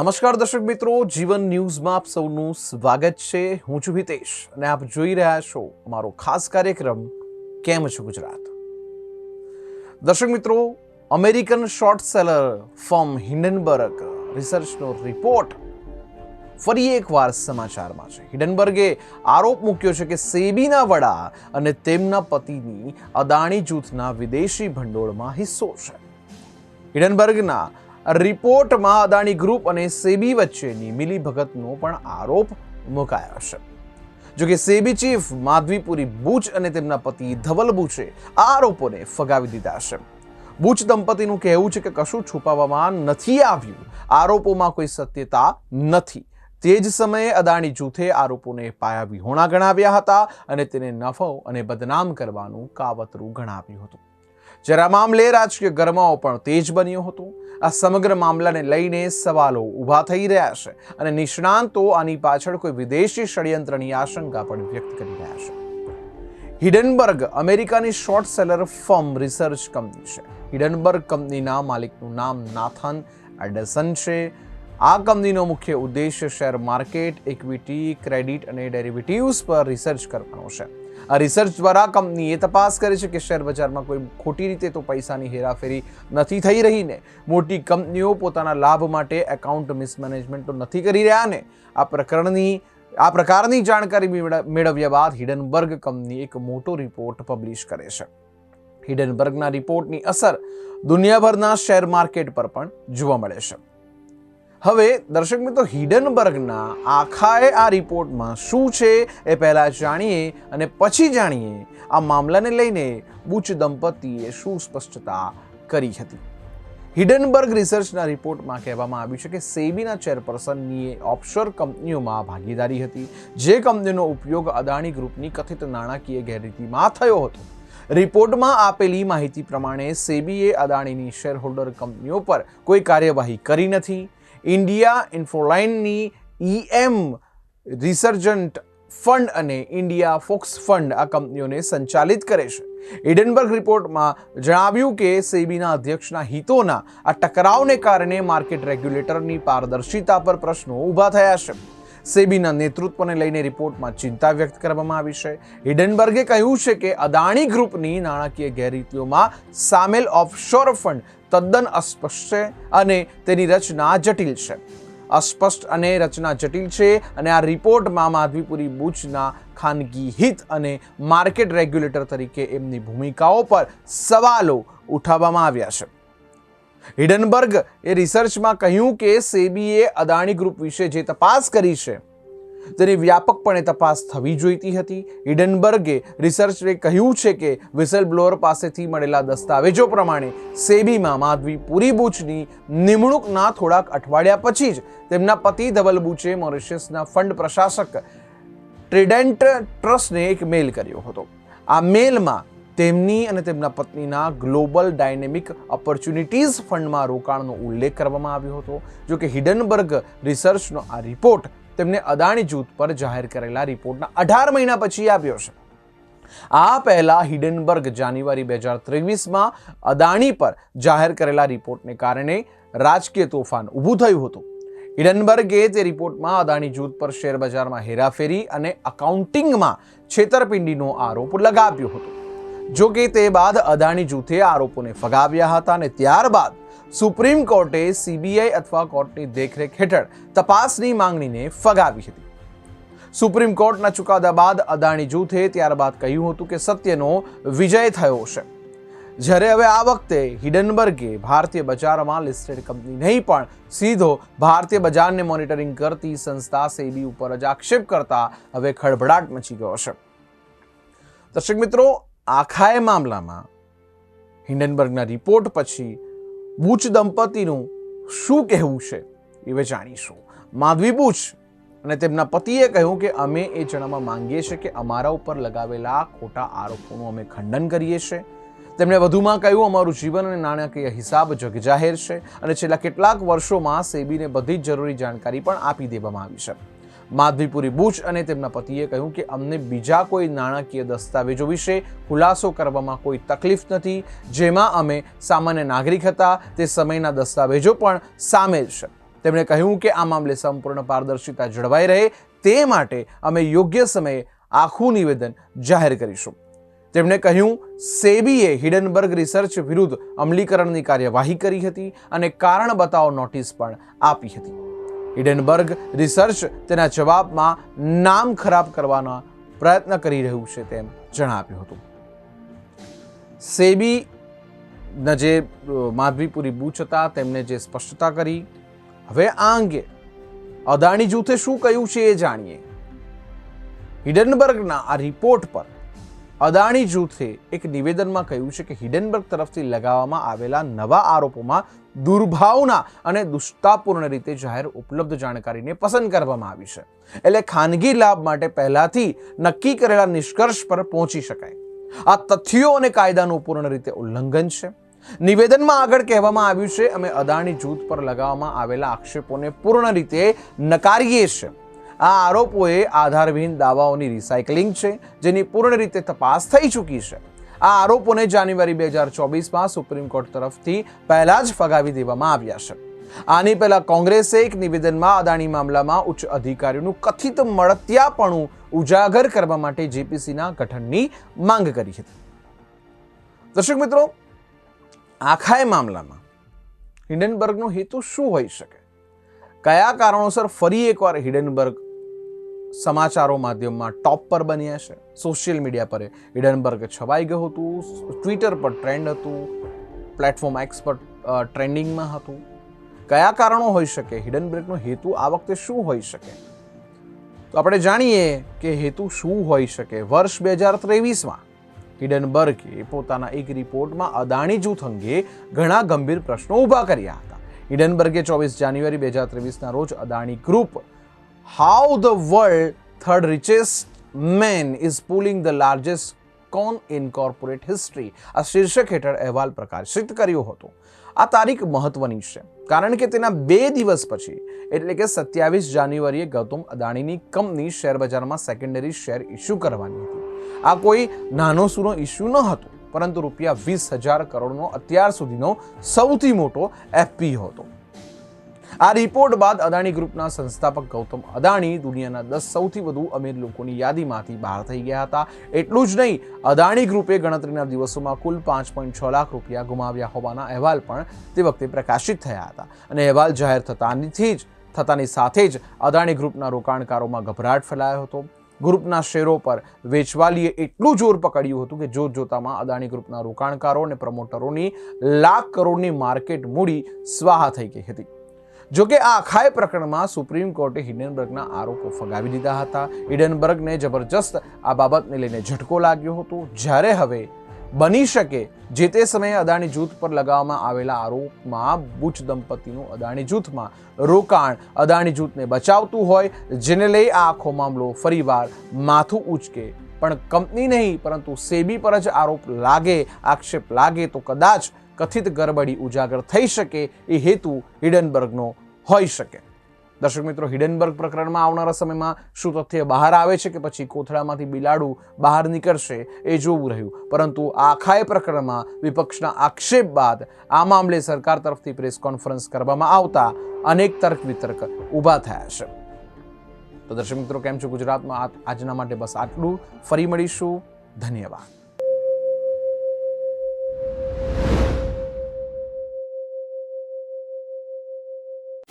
નમસ્કાર દર્શક મિત્રો, જીવન ન્યૂઝમાં આપ સૌનું સ્વાગત છે. હું છું હિતેશ અને આપ જોઈ રહ્યા છો અમારો ખાસ કાર્યક્રમ કેમ છું ગુજરાત? દર્શક મિત્રો, American short seller firm Hindenburg રિસર્ચનો report ફરી એકવાર સમાચારમાં છે. હિડનબર્ગે આરોપ મૂક્યો છે કે સેબીના વડા અને તેમના પતિની અદાણી જૂથના વિદેશી ભંડોળમાં હિસ્સો છે. હિડનબર્ગના રિપોર્ટમાં અદાણી ગ્રુપ અને સેબી વચ્ચેની મિલીભગતનો પણ આરોપ મુકાયો છે. જો કે સેબી ચીફ માધવીપુરી બુચ અને તેમના પતિ ધવલ બુચે આ આરોપોને ફગાવી દીધા છે. બુચ દંપતીનું કહેવું છે કે કશું છુપાવવામાં નથી આવ્યું. આરોપોમાં કોઈ સત્યતા નથી. તે જ સમયે અદાણી જૂથે આરોપોને પાયા વિહોણા ગણાવ્યા હતા અને તેને નફો અને બદનામ કરવાનું કાવતરું ગણાવ્યું હતું. જરા મામલે રાજકીય ગરમાઓ પણ તેજ બન્યો હતો. આ સમગ્ર મામલાને લઈને સવાલો ઊભા થઈ રહ્યા છે અને નિષ્ણાંતો આની પાછળ કોઈ વિદેશી ષડયંત્રની આશંકા પણ વ્યક્ત કરી રહ્યા છે. હિડનબર્ગ અમેરિકાની short seller firm research company છે. હિડનબર્ગ કંપનીના માલિકનું નામ નાથન એડસન છે. આ કંપનીનો મુખ્ય ઉદ્દેશ્ય શેર માર્કેટ ઇક્વિટી ક્રેડિટ અને ડેરિવેટિવ્સ પર રિસર્ચ કરવાનો છે. આ રિસર્ચ દ્વારા કંપની એ તપાસ કરે છે કે શેર બજારમાં કોઈ ખોટી રીતે તો પૈસાની હેરાફેરી નથી થઈ રહી ને મોટી કંપનીઓ પોતાના લાભ માટે એકાઉન્ટ મિસમેનેજમેન્ટ તો નથી કરી રહ્યા ને. આ પ્રકરણની, આ પ્રકારની જાણકારી મેળવ- મેળવ્યા બાદ હિડનબર્ગ કંપની એક મોટો રિપોર્ટ પબ્લિશ કરે છે. હિડનબર્ગના રિપોર્ટની અસર દુનિયાભરના શેર માર્કેટ પર પણ જોવા મળે છે. હવે દર્શક મિત્રો, હિડનબર્ગના આખાએ આ રિપોર્ટમાં શું છે એ પહેલાં જાણીએ અને પછી જાણીએ. આ મામલાને લઈને બુચ દંપતીએ શું સ્પષ્ટતા કરી હતી? હિડનબર્ગ રિસર્ચના રિપોર્ટમાં કહેવામાં આવ્યું છે કે સેબીના ચેરપર્સનની ઓફશોર કંપનીઓમાં ભાગીદારી હતી, જે કંપનીનો ઉપયોગ અદાણી ગ્રુપની કથિત નાણાકીય ગેરરીતિમાં થયો હતો. રિપોર્ટમાં આપેલી માહિતી પ્રમાણે સેબીએ અદાણીની શેરહોલ્ડર કંપનીઓ પર કોઈ કાર્યવાહી કરી નથી. ઇન્ડિયા ઇન્ફોલાઇનની ઈએમ રિસર્જન્ટ ફંડ અને ઇન્ડિયા ફોક્સ ફંડ આ કંપનીઓને સંચાલિત કરે છે. ઇડનબર્ગ રિપોર્ટમાં જણાવ્યું કે સેબીના અધ્યક્ષના હિતોના આ ટકરાવને કારણે માર્કેટ રેગ્યુલેટરની પારદર્શિતા પર પ્રશ્નો ઊભા થયા છે. સેબીના નેતૃત્વને લઈને રિપોર્ટમાં ચિંતા વ્યક્ત કરવામાં આવી છે. હિડનબર્ગે કહ્યું છે કે અદાણી ગ્રુપની નાણાકીય ગેરરીતિઓમાં સામેલ ઓફશોર ફંડ તદ્દન અસ્પષ્ટ છે અને તેની રચના જટિલ છે. અસ્પષ્ટ અને રચના જટિલ છે અને આ રિપોર્ટમાં માધવીપુરી બુચના ખાનગી હિત અને માર્કેટ રેગ્યુલેટર તરીકે એમની ભૂમિકાઓ પર સવાલો ઉઠાવવામાં આવ્યા છે. હિડનબર્ગ એ રિસર્ચમાં કહ્યું કે સેબીએ અદાણી ગ્રુપ વિશે જે તપાસ કરી છે તેની વ્યાપકપણે તપાસ થવી જોઈતી હતી. હિડનબર્ગે રિસર્ચે કહ્યું છે કે વિસલ બ્લોઅર પાસેથી મળેલા દસ્તાવેજો પ્રમાણે સેબીમાં માધવી પુરી નિમણૂકના થોડાક અઠવાડિયા પછી જ તેમના પતિ ધવલ મોરિશિયસના ફંડ પ્રશાસક ટ્રેડેન્ટ ટ્રસ્ટને એક મેલ કર્યો હતો. આ મેલમાં તેમની અને તેમના પત્નીના ગ્લોબલ ડાયનેમિક ઓપોર્ચ્યુનિટીઝ ફંડમાં રોકાણનો ઉલ્લેખ કરવામાં આવ્યો હતો જો કે હિડનબર્ગ રિસર્ચનો આ રિપોર્ટ તેમને અદાણી જૂથ પર જાહેર કરેલા રિપોર્ટના અઢાર મહિના પછી આપ્યો છે. આ પહેલા હિડનબર્ગ જાન્યુઆરી બે હજાર ત્રેવીસમાં અદાણી પર જાહેર કરેલા રિપોર્ટને કારણે રાજકીય તોફાન ઊભું થયું હતું. હિડનબર્ગે તે રિપોર્ટમાં અદાણી જૂથ પર શેરબજારમાં હેરાફેરી અને અકાઉન્ટિંગમાં છેતરપિંડીનો આરોપ લગાવ્યો હતો. જો કે તે બાદ અદાણી જૂથે આરોપોને ફગાવ્યા હતા અને ત્યારબાદ સુપ્રીમ કોર્ટે સીબીઆઈ અથવા કોર્ટની દેખરેખ હેઠળ તપાસની માંગણીને ફગાવી હતી. સુપ્રીમ કોર્ટના ચુકાદા બાદ અદાણી જૂથે ત્યારબાદ કહ્યું હતું કે સત્યનો વિજય થયો છે. જ્યારે હવે આ વખતે હિડનબર્ગે ભારતીય બજારમાં લિસ્ટેડ કંપની નહીં પણ સીધો ભારતીય બજારને મોનિટરિંગ કરતી સંસ્થા સેબી ઉપર જ આક્ષેપ કરતા હવે ખળભળાટ મચી ગયો છે. દર્શક મિત્રો આખાએ મામલામાં હિન્ડનબર્ગના રિપોર્ટ પછી બુચ દંપતીનું શું કહેવું છે એ જાણીશું. માધવી બુચ અને તેમના પતિએ કહ્યું કે અમે એ જણાવવા માંગીએ છીએ કે અમારા ઉપર લગાવેલા ખોટા આરોપોનું અમે ખંડન કરીએ છીએ. તેમણે વધુમાં કહ્યું, અમારું જીવન અને નાણાકીય હિસાબ જગજાહેર છે અને છેલ્લા કેટલાક વર્ષોમાં સેબીને બધી જ જરૂરી જાણકારી પણ આપી દેવામાં આવી છે. માધવીપુરી બુચ અને તેમના પતિએ કહ્યું કે અમને બીજા કોઈ નાણાકીય દસ્તાવેજો વિશે ખુલાસો કરવામાં કોઈ તકલીફ નથી, જેમાં અમે સામાન્ય નાગરિક હતા, તે સમયના દસ્તાવેજો પણ સામેલ છે. તેમણે કહ્યું કે આ મામલે સંપૂર્ણ પારદર્શિતા જળવાઈ રહે, તે માટે અમે યોગ્ય સમયે આખું નિવેદન જાહેર કરીશું. તેમણે કહ્યું, સેબીએ હિડનબર્ગ રિસર્ચ વિરુદ્ધ અમલીકરણની કાર્યવાહી કરી હતી અને કારણ બતાવો નોટિસ પણ આપી હતી. હિડનબર્ગ રિસર્ચ તેના જવાબમાં નામ ખરાબ કરવાનો પ્રયત્ન કરી રહ્યું છે તેમ જણાવ્યું હતું. સેબી ના જે માધવીપુરી બૂચ હતા તેમણે જે સ્પષ્ટતા કરી. હવે આ અંગે અદાણી જૂથે શું કહ્યું છે એ જાણીએ. હિડનબર્ગના આ રિપોર્ટ પર અદાણી જૂથે એક નિવેદનમાં કહ્યું છે કે હિડનબર્ગ તરફથી લગાવવામાં આવેલા નવા આરોપોમાં દુર્ભાવના અને દુષ્ટાપૂર્ણ રીતે જાહેર ઉપલબ્ધ જાણકારીને પસંદ કરવામાં આવી છે. એટલે ખાનગી લાભ માટે પહેલાથી નક્કી કરેલા નિષ્કર્ષ પર પહોંચી શકાય. આ તથ્યો અને કાયદાનું પૂર્ણ રીતે ઉલ્લંઘન છે. નિવેદનમાં આગળ કહેવામાં આવ્યું છે, અમે અદાણી જૂથ પર લગાવવામાં આવેલા આક્ષેપોને પૂર્ણ રીતે નકારીએ છીએ. આ આરોપોએ આધારવિહીન દાવાઓની રિસાયકલિંગ છે, જેની પૂર્ણ રીતે તપાસ થઈ ચૂકી છે. આ આરોપોને જાન્યુઆરી બે હજાર ચોવીસમાં સુપ્રીમ કોર્ટ તરફથી પહેલાં જ ફગાવી દેવામાં આવ્યા છે. આની પહેલાં કોંગ્રેસે એક નિવેદનમાં અદાણી મામલામાં ઉચ્ચ અધિકારીઓનું કથિત મળતિયાપણું ઉજાગર કરવા માટે જેપીસીના ગઠનની માંગ કરી હતી. દર્શક મિત્રો આખા મામલામાં હિડનબર્ગનો હેતુ શું હોઈ શકે? કયા કારણોસર ફરી એકવાર હિડનબર્ગ સમાચારો માધ્યમમાં ટોપ પર બન્યા છે. સોશિયલ મીડિયા પર હિડનબર્ગ છવાઈ ગયું હતું, ટ્વિટર પર ટ્રેન્ડ હતું, પ્લેટફોર્મ એક્સ પર ટ્રેન્ડિંગમાં હતું. કયા કારણો હોઈ શકે? હિડનબર્ગનો હેતુ આ વખતે શું હોઈ શકે? તો આપણે જાણીએ કે હેતુ શું હોઈ શકે? વર્ષ બે હજાર ત્રેવીસમાં હિડનબર્ગે પોતાના એક રિપોર્ટમાં અદાણી જૂથ અંગે ઘણા ગંભીર પ્રશ્નો ઊભા કર્યા હતા. હિડનબર્ગે ચોવીસ જાન્યુઆરી બે હજાર ત્રેવીસના રોજ Adani group how the world third richest man is pulling the largest con in corporate history આ શીર્ષક હેઠળ અહેવાલ પ્રકાશિત કર્યો હતો. આ તારીખ મહત્વની છે. કારણ કે તેના બે દિવસ પછી, એટલે કે સત્યાવીસ જાન્યુઆરીએ ગૌતમ અદાણીની કંપની શેર બજારમાં સેકન્ડરી શેર ઇસ્યુ કરવાની હતી. આ કોઈ નાનો સૂનો ઇસ્યુ ન હતો, પરંતુ રૂપિયા વીસ હજાર કરોડનો અત્યાર સુધીનો સૌથી મોટો એફપી હતો. આ રિપોર્ટ બાદ અદાણી ગ્રુપના સંસ્થાપક ગૌતમ અદાણી દુનિયાના દસ સૌથી વધુ અમીર લોકોની યાદીમાંથી બહાર થઈ ગયા હતા. એટલું જ નહીં, અદાણી ગ્રુપે ગણતરીના દિવસોમાં કુલ પાંચ પોઈન્ટ છ લાખ રૂપિયા ગુમાવ્યા હોવાના અહેવાલ પણ તે વખતે પ્રકાશિત થયા હતા. અને અહેવાલ જાહેર થતાની જ, થતાની સાથે જ અદાણી ગ્રુપના રોકાણકારોમાં ગભરાટ ફેલાયો હતો. ગ્રુપના શેરો પર વેચવાલીએ એટલું જોર પકડ્યું હતું કે જોત જોતામાં અદાણી ગ્રુપના રોકાણકારો અને પ્રમોટરોની લાખ કરોડની માર્કેટ મૂડી સ્વાહા થઈ ગઈ હતી. જોકે આ આખાય પ્રકરણમાં સુપ્રીમ કોર્ટે હિડનબર્ગના આરોપો ફગાવી દીધા હતા. હિડનબર્ગને જબરજસ્ત આ બાબતને લઈને ઝટકો લાગ્યો હતો. જ્યારે હવે બની શકે જે તે સમયે અદાણી જૂથ પર લગાવવામાં આવેલા આરોપમાં બુચ દંપતીનું અદાણી જૂથમાં રોકાણ અદાણી જૂથને બચાવતું હોય, જેને લઈ આ આખો મામલો ફરીવાર માથું ઉચકે પણ કંપની નહીં, પરંતુ સેબી પર જ આરોપ લાગે, આક્ષેપ લાગે તો કદાચ કથિત ગરબડી ઉજાગર થઈ શકે એ હેતુ હિડનબર્ગનો હોઈ શકે. દર્શક મિત્રો, હિડનબર્ગ પ્રકરણમાં આવનારા સમયમાં શું તથ્ય બહાર આવે છે કે પછી કોથળામાંથી બિલાડું બહાર નીકળશે એ જોવું રહ્યું. પરંતુ આખાય પ્રકરણમાં વિપક્ષના આક્ષેપ બાદ આ મામલે સરકાર તરફથી પ્રેસ કોન્ફરન્સ કરવામાં આવતા અનેક તર્ક વિતર્ક ઊભા થયા છે. તો દર્શક મિત્રો, કેમ છો ગુજરાતમાં? આજના માટે બસ આટલું. ફરી મળીશું. ધન્યવાદ.